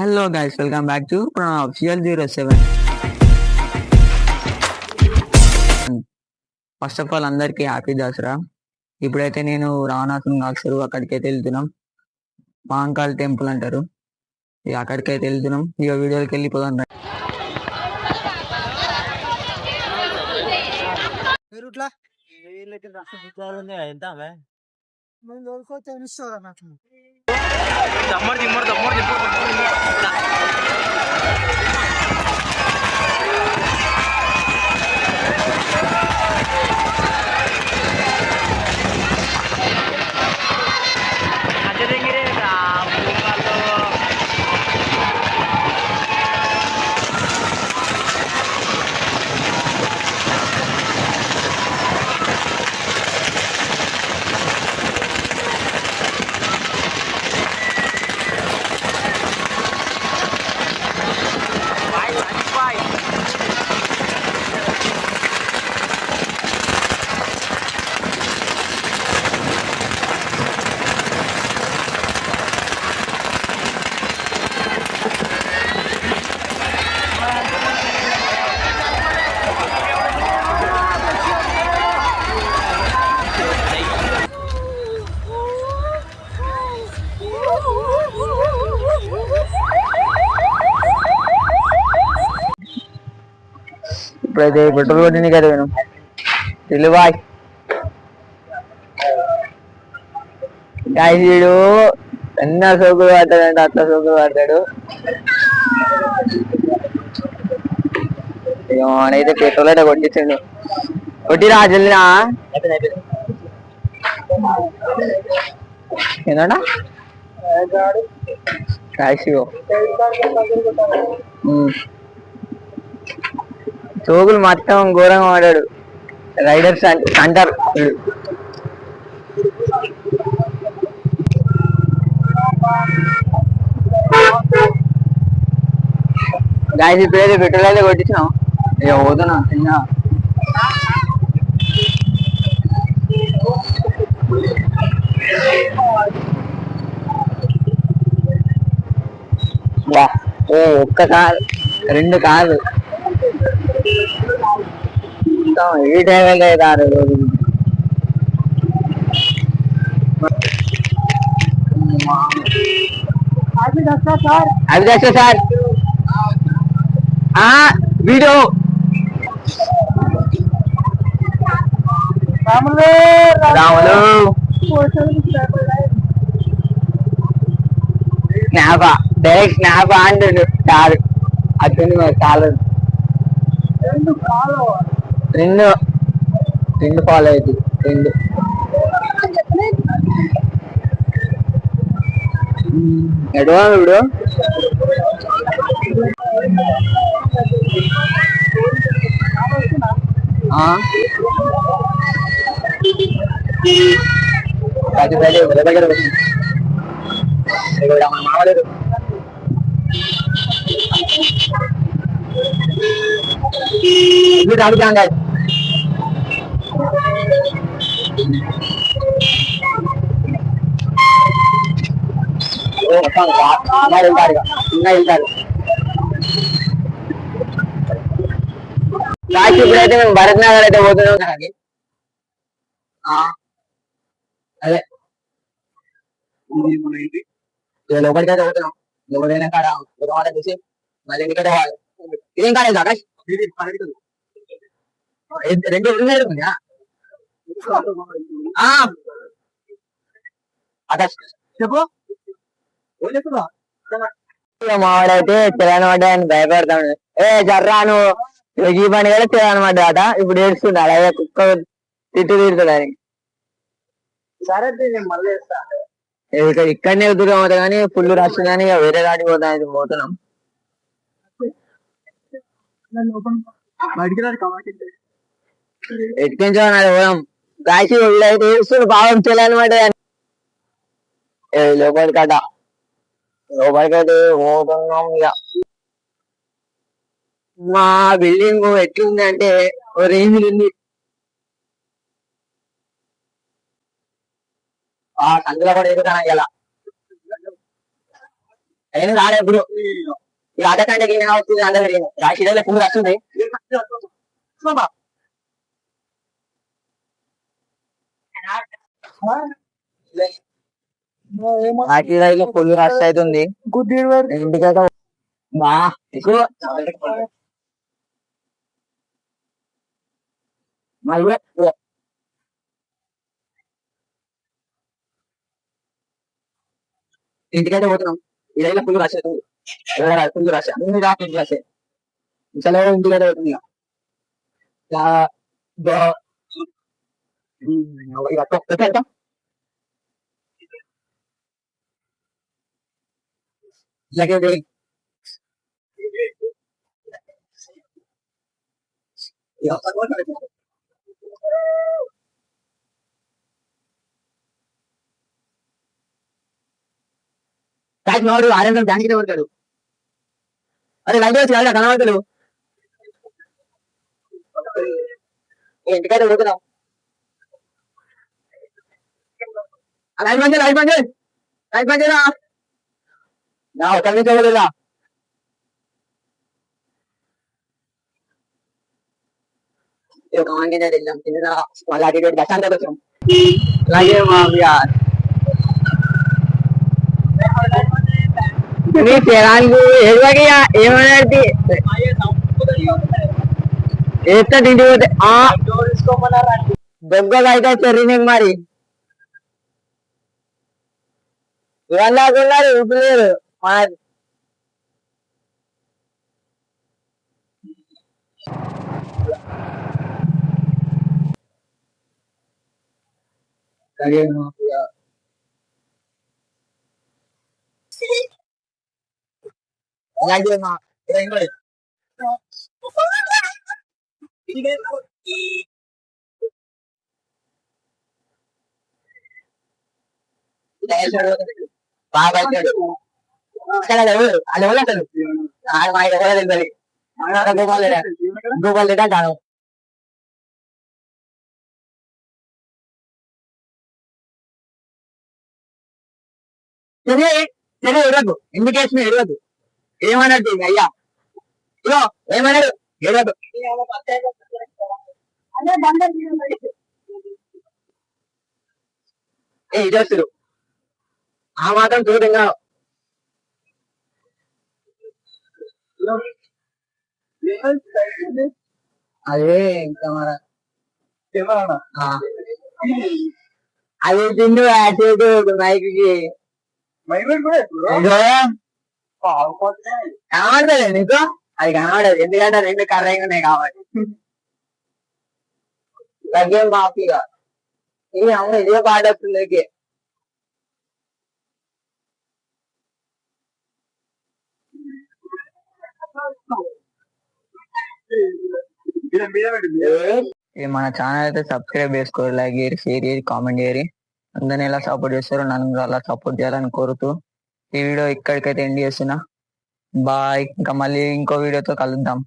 Hello guys welcome back to official zero seven first of all అందరికీ happy Dasara ఇప్పుడైతే నేను రావణాసుని కాల్చారు అక్కడికైతే వెళ్తున్నాం. మాంకాల్ టెంపుల్ అంటారు. ఇక అక్కడికైతే వెళ్తున్నాం. ఇక వీడియోకి వెళ్ళిపోదాం. రండి. రూట్లా ఎంత నేను దొరకొచ్చే ఇప్పుడైతే పెట్రోల్ కొట్టింది కదా నేను. గాయస్ వీడు ఎన్న సోకులు పడతాడంటే అట్లా సోకులు పడతాడు. మనైతే పెట్రోల్ అయితే కొట్టించండు. కొట్టిరా జల్లినా ఏంటన్నా కాశియో తోగులు మొత్తం ఘోరంగా వాడాడు రైడర్స్ అంటారు. గాయస్ ఇప్పుడైతే పెట్రోల్ అయితే కొట్టించినాం ఇక పోతున్నా చిన్న ఒక్క కార్ రెండు కార్లు. మొత్తం టైం కారు రోజు అది Dasara sir. Video. Ramulu. Ramulu. Snap. Direct snap అంటాడు కారు అతను కాలు కాలు. రెండు రెండు ఫాలో అవుతుంది రెండు ఎటు ఇప్పుడు ఆ? అది బయట ఎవరి దగ్గర ఉంది? ఇక్కడ మన మామలేరు ఇప్పుడు అడుగుతాం కాదు ఇప్పుడైతే మేము భరత్ నగర్ అయితే పోతున్నాం అదే ఇది మన లోపలికి అయితే పోతున్నాం లోపలైనా కాడ మాట తీసి మళ్ళీ ఎందుకంటే ఇదేం కాలేదు ఆకాష్ రెండు ఉన్నాయి చెప్పు. మావాడైతే తెలంగాణ పడ్డాయని భయపడతాడు. ఏ జర్రా నువ్వు. ఈ పని కూడా తెలంగాణ పడ్డాట ఇప్పుడు ఏడుస్తుంది అలాగే కుక్క తిట్టు తిడుతుంది అని సరే నేను మళ్ళీ వేస్తా ఇక్కడ ఇక్కడనే దూరం అవుతా కానీ ఫుల్ రష్ కానీ వేరే దాటికి పోతా ఇది పోతున్నాం. నన్ను ఓపెన్ బయటికి రాదు కాబట్టి ఎట్టించో నాది పోదాం. కాశీ వీళ్ళైతే ఏడుస్తుంది పాపం తెలంగాణ ఏ లోపలికి కట లోపలికైతే పోతున్నాం ఇక మా బిల్డింగ్ ఎట్లుంది అంటే ఓ రేంజ్ ఉంది ఆ సందులో కూడా ఎదుగుతాను ఇలా అయినా రాలే ఇప్పుడు. ఈ ఆట కంటే గిన్నె వస్తుంది అందరు రాశిలో ఫుల్ వస్తుంది రాశిలో ఫుల్ రష్ అవుతుంది గుడ్డి వారు ఇంటికైతే బా ఎక్కువ మళ్ళీ ఇంటికైతే పోతున్నాం ఇదైనా ఫుల్ రష్ అవుతుంది ఫుల్ రష్ అన్ని రా ఫుల్ రష్ చాలా ఇంటికైతే పోతుంది ఇక. ఇక దో- ఉమ్, ఇక తొక్క వెళ్తాం ఇలాగే పోయి. ఇక కాకి నోడు ఆరేంద్రం దానికి కొడతాడు అరే లైట్ వచ్చి కదా కనబడతాడు ఇంటికైతే పోతున్నాం ఒకరి నుంచి ఎవరురా ఒక ఆంగిన వెళ్ళాం కింద మళ్ళీ అటు ఇటు బస్ అంతా వచ్చాం అలాగే మా బిఆర్ నీ తెరానికి ఎడవకి ఏమన్నది ఎత్త తిండి పోతే ఆ దెబ్బలు అయితే చెర్రి నీకు మరి ఇవన్నాకున్నారు ఇప్పుడు లేదు మన సరే అలాగే మా బాగా అది ఎవరు మా కాదు సరే సరే ఎడవద్దు ఇండికేషన్ ఎడవద్దు ఏమన్నట్టు అయ్యా? ఇగో ఏమన్నాడు? ఎడవద్దు ఏ మాత్రం చూడు ఇంకా అదే ఇంకా మన ఆ. అది తిండు యాటిట్యూడ్ మైక్ కి ఇదో కనబడతలే నీకు అది కనబడదు ఎందుకంటే రెండు కర్రగా ఉన్నాయి కాబట్టి తగ్గేం కాఫీగా ఇది అవును ఇదే పాట వస్తుంది మన ఛానల్ అయితే సబ్స్క్రైబ్ చేసుకోరు లైక్ చేయరు షేర్ చేయరు కామెంట్ చేయరు అందరిని ఎలా సపోర్ట్ చేస్తారో నన్ను అలా సపోర్ట్ చేయాలని కోరుతూ ఈ వీడియో ఇక్కడికైతే ఎండ్ చేస్తున్నా. బాయ్ ఇంకా మళ్ళీ ఇంకో వీడియోతో కలుద్దాం.